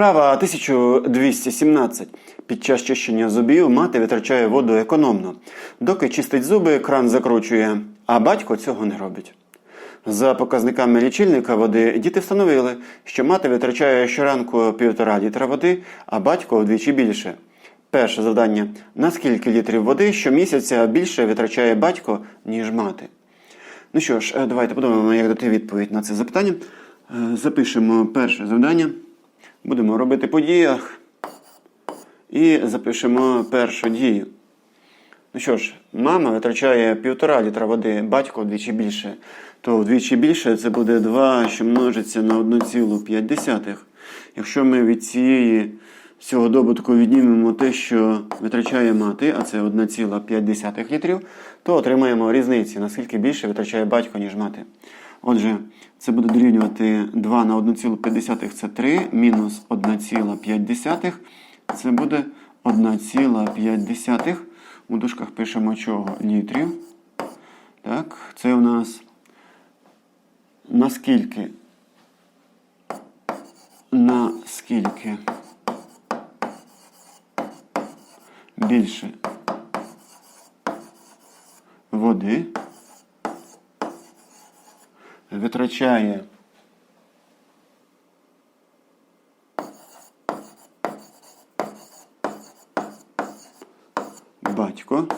Вправа 1217. Під час чищення зубів мати витрачає воду економно. Доки чистить зуби, кран закручує, а батько цього не робить. За показниками лічильника води діти встановили, що мати витрачає щоранку півтора літра води, а батько вдвічі більше. Перше завдання: на скільки літрів води щомісяця більше витрачає батько, ніж мати? Ну що ж, е, давайте подумаємо, як дати відповідь на це запитання. Е, Запишемо перше завдання. Будемо робити по діях. І запишемо першу дію. Ну що ж, мама витрачає півтора літра води, батько вдвічі більше. То вдвічі більше це буде 2, що множиться на 1,5. Якщо ми від цієї цього добутку віднімемо те, що витрачає мати, а це 1,5 літрів, то отримаємо різниці, наскільки більше витрачає батько, ніж мати. Отже, це буде дорівнювати 2 на 1,5 це 3, мінус 1,5 це буде 1,5. У дужках пишемо чого? Літрів. Так, це у нас наскільки? Наскільки більше води витрачає батько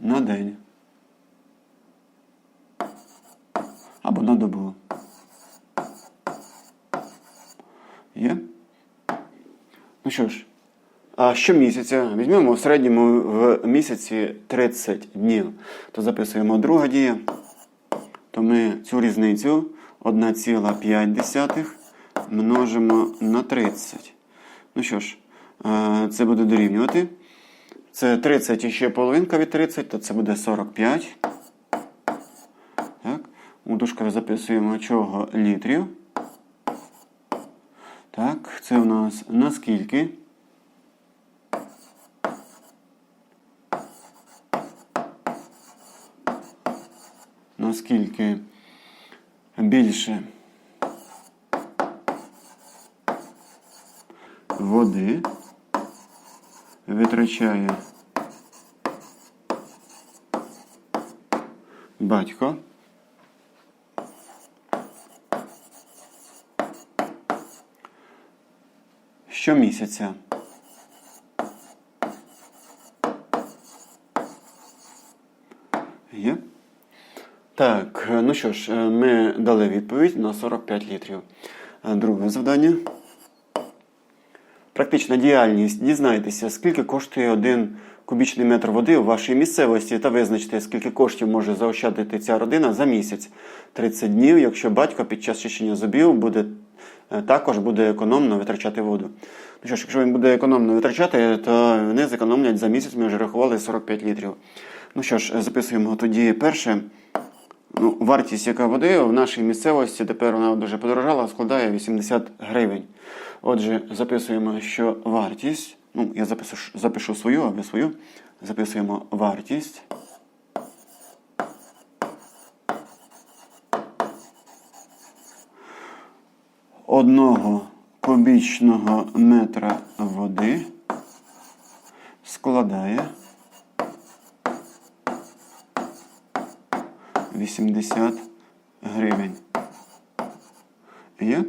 на день або на добу. Є? Ну що ж, щомісяця візьмемо в середньому в місяці 30 днів. То записуємо друга дія. То ми цю різницю 1,5 множимо на 30. Ну що ж, е, це буде дорівнювати. Це 30 і ще половинка від 30, то це буде 45. Так. У дужках записуємо чого літрів. Так, це у нас наскільки? Наскільки більше води витрачає батько. Щомісяця. Є? Так, ну що ж, е, ми дали відповідь на 45 літрів. Е, Друге завдання. Практична діяльність. Дізнайтеся, скільки коштує один кубічний метр води у вашій місцевості та визначте, скільки коштів може заощадити ця родина за місяць. 30 днів, якщо батько під час чищення зубів буде, е, також буде економно витрачати воду. Ну що ж, якщо він буде економно витрачати, то вони зекономлять за місяць, ми вже рахували 45 літрів. Ну що ж, записуємо тоді перше. Ну, вартість яка води в нашій місцевості тепер вона дуже подорожала, складає 80 гривень. Отже, записуємо, що вартість. Ну, я запишу, запишу свою, а ви свою. Записуємо вартість. Одного кубічного метра води складає 80 гривень. Є?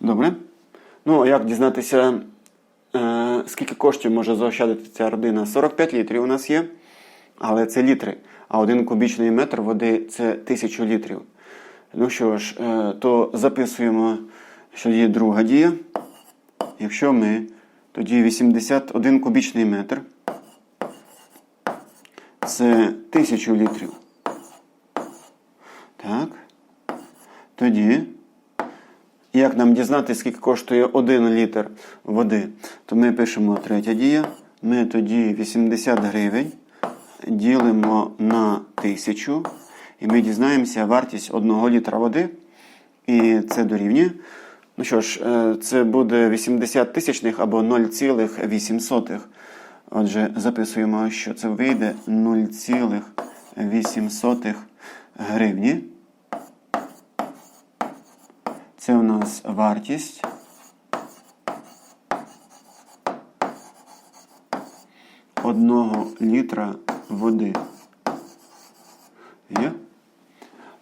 Добре. Ну, а як дізнатися, е, скільки коштів може заощадити ця родина? 45 літрів у нас є, але це літри. А один кубічний метр води це 1000 літрів. Ну що ж, е, то записуємо, що є друга дія. Якщо ми тоді 81 кубічний метр, це 1000 літрів. Так. Тоді, як нам дізнатися, скільки коштує 1 літр води, то ми пишемо третя дія. Ми тоді 80 гривень ділимо на 1000, і ми дізнаємося вартість 1 літра води. І це дорівнює. Ну що ж, е, це буде 80 тисячних або 0,8. Отже, записуємо, що це вийде 0,8 гривні. Це у нас вартість. Одного літра води. Є?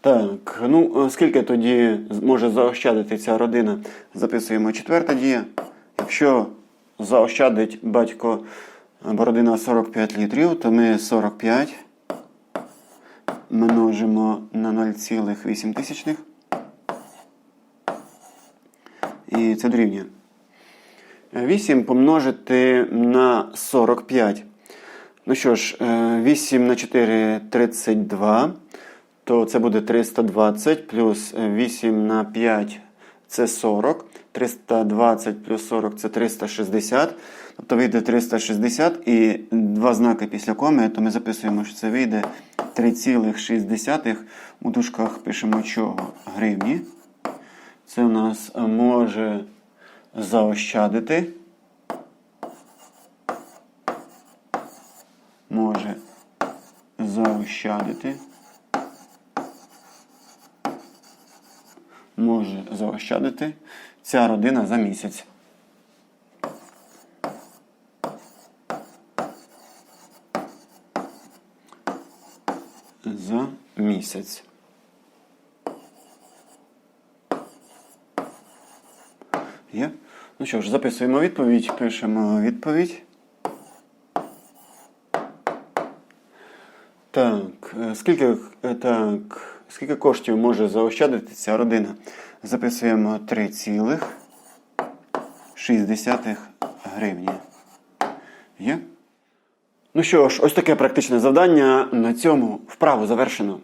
Так, ну е, скільки тоді може заощадити ця родина? Записуємо четверта дія. Якщо заощадить батько або родина 45 літрів, то ми 45 множимо на 0,8 тисячних. І це дорівнює. 8 помножити на 45. Ну що ж, е, 8 на 4 32, то це буде 320, плюс 8 на 5 це 40. 320 плюс 40 це 360. Тобто вийде 360 і два знаки після коми, то ми записуємо, що це вийде 3,6. У дужках пишемо чого? Гривні. Це у нас може заощадити. Може заощадити. Може заощадити ця родина за місяць. За місяць. Є? Ну що ж, записуємо відповідь, пишемо відповідь. Так, е, скільки, е, так, скільки коштів може заощадити ця родина? Записуємо 3,6 гривні. Є? Ну що ж, ось таке практичне завдання. На цьому вправу завершено.